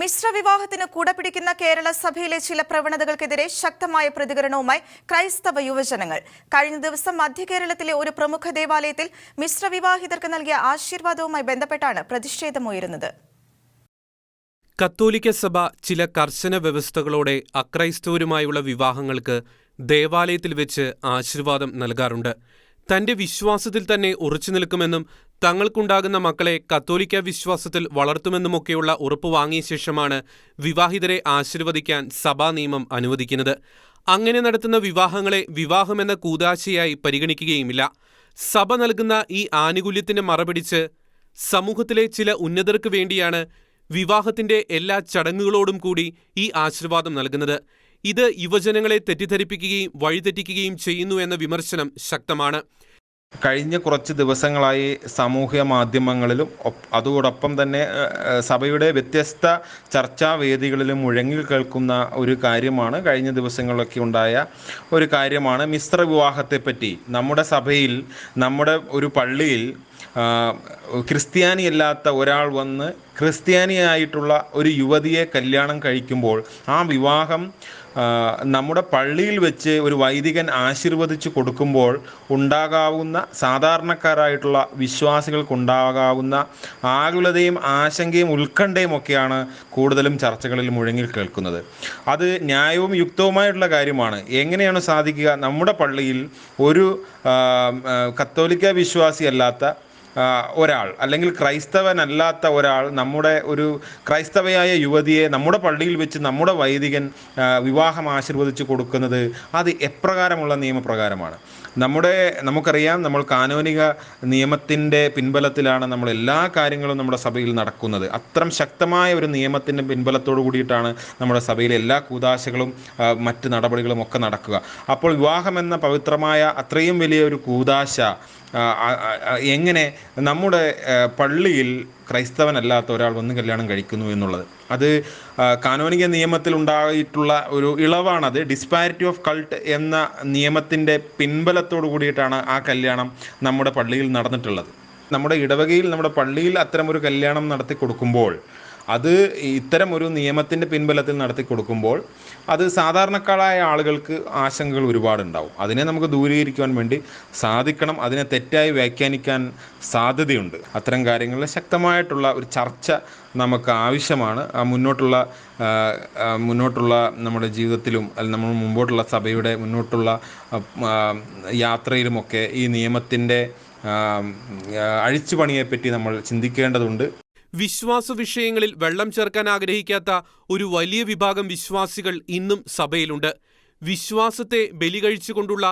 മിശ്ര വിവാഹത്തിന് കൂടെ പിടിക്കുന്ന കേരള സഭയിലെ ചില പ്രവണതകൾക്കെതിരെ ശക്തമായ പ്രതികരണവുമായി ക്രൈസ്തവ യുവജനങ്ങൾ. കഴിഞ്ഞ ദിവസം മധ്യ കേരളത്തിലെ ഒരു പ്രമുഖ ദേവാലയത്തിൽ മിശ്ര വിവാഹിതർക്ക് നൽകിയ ആശീർവാദവുമായി ബന്ധപ്പെട്ടാണ് പ്രതിഷേധമുയരുന്നത്. കത്തോലിക്ക സഭ ചില കർശന വ്യവസ്ഥകളോടെ അക്രൈസ്തവരുമായുള്ള വിവാഹങ്ങൾക്ക് ദേവാലയത്തിൽ വെച്ച് ആശീർവാദം നൽകാറുണ്ട്. തന്റെ വിശ്വാസത്തിൽ തന്നെ ഉറച്ചു നിൽക്കുമെന്നും തങ്ങൾക്കുണ്ടാകുന്ന മക്കളെ കത്തോലിക്ക വിശ്വാസത്തിൽ വളർത്തുമെന്നുമൊക്കെയുള്ള ഉറപ്പ് വാങ്ങിയ ശേഷമാണ് വിവാഹിതരെ ആശീർവദിക്കാൻ സഭാ നിയമം അനുവദിക്കുന്നത്. അങ്ങനെ നടത്തുന്ന വിവാഹങ്ങളെ വിവാഹമെന്ന കൂതാശയായി പരിഗണിക്കുകയുമില്ല. സഭ നൽകുന്ന ഈ ആനുകൂല്യത്തിന് മറപിടിച്ച് സമൂഹത്തിലെ ചില ഉന്നതർക്ക് വേണ്ടിയാണ് വിവാഹത്തിന്റെ എല്ലാ ചടങ്ങുകളോടും കൂടി ഈ ആശീർവാദം നൽകുന്നത്. ഇത് യുവജനങ്ങളെ തെറ്റിദ്ധരിപ്പിക്കുകയും വഴിതെറ്റിക്കുകയും ചെയ്യുന്നു എന്ന വിമർശനം ശക്തമാണ്. കഴിഞ്ഞ കുറച്ച് ദിവസങ്ങളായി സാമൂഹ്യ മാധ്യമങ്ങളിലും അതോടൊപ്പം തന്നെ സഭയുടെ വ്യത്യസ്ത ചർച്ചാ വേദികളിലും മുഴങ്ങി കേൾക്കുന്ന ഒരു കാര്യമാണ് കഴിഞ്ഞ ദിവസങ്ങളിലൊക്കെ ഉണ്ടായ ഒരു കാര്യമാണ് മിശ്ര വിവാഹത്തെപ്പറ്റി നമ്മുടെ സഭയിൽ നമ്മുടെ ഒരു പള്ളിയിൽ ആ, ക്രിസ്ത്യാനിയല്ലാത്ത ഒരാൾ വന്ന് ക്രിസ്ത്യാനിയായിട്ടുള്ള ഒരു യുവതിയെ കല്യാണം കഴിക്കുമ്പോൾ ആ വിവാഹം നമ്മുടെ പള്ളിയിൽ വെച്ച് ഒരു വൈദികൻ ആശീർവദിച്ച് കൊടുക്കുമ്പോൾ ഉണ്ടാകാവുന്ന സാധാരണക്കാരായിട്ടുള്ള വിശ്വാസികൾക്കുണ്ടാകാവുന്ന ആകുലതയും ആശങ്കയും ഉത്കണ്ഠയും ഒക്കെയാണ് കൂടുതലും ചർച്ചകളിൽ മുഴങ്ങി കേൾക്കുന്നത്. അത് ന്യായവും യുക്തവുമായിട്ടുള്ള കാര്യമാണ്. എങ്ങനെയാണ് സാധിക്കുക? നമ്മുടെ പള്ളിയിൽ ഒരു കത്തോലിക്ക വിശ്വാസിയല്ലാത്ത ആ, ഒരാൾ അല്ലെങ്കിൽ ക്രൈസ്തവനല്ലാത്ത ഒരാൾ നമ്മുടെ ഒരു ക്രൈസ്തവയായ യുവതിയെ നമ്മുടെ പള്ളിയിൽ വെച്ച് നമ്മുടെ വൈദികൻ വിവാഹം ആശീർവദിച്ച് കൊടുക്കുന്നത് അത് എപ്രകാരമുള്ള നിയമപ്രകാരമാണ്. നമ്മുടെ നമുക്കറിയാം നമ്മൾ കാനോനിക നിയമത്തിന്റെ പിൻബലത്തിലാണ് നമ്മൾ എല്ലാ കാര്യങ്ങളും നമ്മുടെ സഭയിൽ നടക്കുന്നത്. അത്തരം ശക്തമായ ഒരു നിയമത്തിന്റെ പിൻബലത്തോടു കൂടിയിട്ടാണ് നമ്മുടെ സഭയിലെ എല്ലാ കൂതാശകളും മറ്റ് നടപടികളും ഒക്കെ നടക്കുക. അപ്പോൾ വിവാഹം എന്ന പവിത്രമായ അത്രയും വലിയ ഒരു കൂതാശ എങ്ങനെ നമ്മുടെ പള്ളിയിൽ ക്രൈസ്തവനല്ലാത്ത ഒരാൾ വന്ന് കല്യാണം കഴിക്കുന്നു എന്നുള്ളത്. അത് കാനോനിക നിയമത്തിൽ ഉണ്ടായിട്ടുള്ള ഒരു ഇളവാണത്. ഡിസ്പാരിറ്റി ഓഫ് കൾട്ട് എന്ന നിയമത്തിന്റെ പിൻബലത്തോടു കൂടിയിട്ടാണ് ആ കല്യാണം നമ്മുടെ പള്ളിയിൽ നടന്നിട്ടുള്ളത്. നമ്മുടെ ഇടവകയിൽ നമ്മുടെ പള്ളിയിൽ അത്തരം ഒരു കല്യാണം നടത്തി കൊടുക്കുമ്പോൾ അത് ഇത്തരം ഒരു നിയമത്തിന്റെ പിൻബലത്തിൽ നടത്തി കൊടുക്കുമ്പോൾ അത് സാധാരണക്കാരായ ആളുകൾക്ക് ആശങ്കകൾ ഒരുപാടുണ്ടാവും. അതിനെ നമുക്ക് ദൂരീകരിക്കുവാൻ വേണ്ടി സാധിക്കണം. അതിനെ തെറ്റായി വ്യാഖ്യാനിക്കാൻ സാധ്യതയുണ്ട്. അത്തരം കാര്യങ്ങളിൽ ശക്തമായിട്ടുള്ള ഒരു ചർച്ച നമുക്ക് ആവശ്യമാണ്. മുന്നോട്ടുള്ള മുന്നോട്ടുള്ള നമ്മുടെ ജീവിതത്തിലും അല്ലെങ്കിൽ നമ്മൾ മുമ്പോട്ടുള്ള സഭയുടെ മുന്നോട്ടുള്ള യാത്രയിലുമൊക്കെ ഈ നിയമത്തിന്റെ അഴിച്ചുപണിയെപ്പറ്റി നമ്മൾ ചിന്തിക്കേണ്ടതുണ്ട്. വിശ്വാസ വിഷയങ്ങളിൽ വെള്ളം ചേർക്കാൻ ആഗ്രഹിക്കാത്ത ഒരു വലിയ വിഭാഗം വിശ്വാസികൾ ഇന്നും സഭയിലുണ്ട്. വിശ്വാസത്തെ ബലി കഴിച്ചുകൊണ്ടുള്ള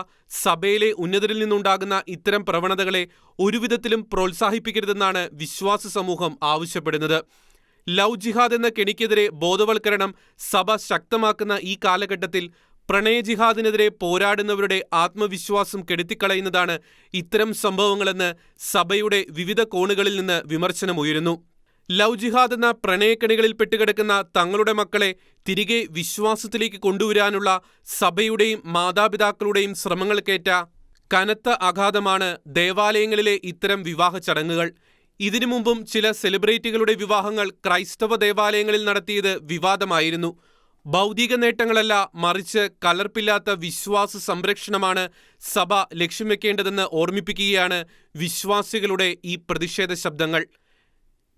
സഭയിലെ ഉന്നതരിൽ നിന്നുണ്ടാകുന്ന ഇത്തരം പ്രവണതകളെ ഒരുവിധത്തിലും പ്രോത്സാഹിപ്പിക്കരുതെന്നാണ് വിശ്വാസ സമൂഹം ആവശ്യപ്പെടുന്നത്. ലവ് ജിഹാദ് എന്ന കെണിക്കെതിരെ ബോധവൽക്കരണം സഭ ശക്തമാക്കുന്ന ഈ കാലഘട്ടത്തിൽ പ്രണയ ജിഹാദിനെതിരെ പോരാടുന്നവരുടെ ആത്മവിശ്വാസം കെടുത്തിക്കളയുന്നതാണ് ഇത്തരം സംഭവങ്ങളെന്ന് സഭയുടെ വിവിധ കോണുകളിൽ നിന്ന് വിമർശനമുയരുന്നു. ലവ് ജിഹാദ് എന്ന പ്രണയക്കണികളിൽ പെട്ടുകിടക്കുന്ന തങ്ങളുടെ മക്കളെ തിരികെ വിശ്വാസത്തിലേക്ക് കൊണ്ടുവരാനുള്ള സഭയുടെയും മാതാപിതാക്കളുടെയും ശ്രമങ്ങൾക്കേറ്റ കനത്ത ആഘാതമാണ് ദേവാലയങ്ങളിലെ ഇത്തരം വിവാഹ ചടങ്ങുകൾ. ഇതിനു മുമ്പും ചില സെലിബ്രിറ്റികളുടെ വിവാഹങ്ങൾ ക്രൈസ്തവ ദേവാലയങ്ങളിൽ നടത്തിയത് വിവാദമായിരുന്നു. ഭൗതിക നേട്ടങ്ങളല്ല മറിച്ച് കലർപ്പില്ലാത്ത വിശ്വാസ സംരക്ഷണമാണ് സഭ ലക്ഷ്യം വെക്കേണ്ടതെന്ന് ഓർമ്മിപ്പിക്കുകയാണ് വിശ്വാസികളുടെ ഈ പ്രതിഷേധ ശബ്ദങ്ങൾ.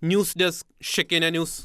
News desk ഷെക്കേന news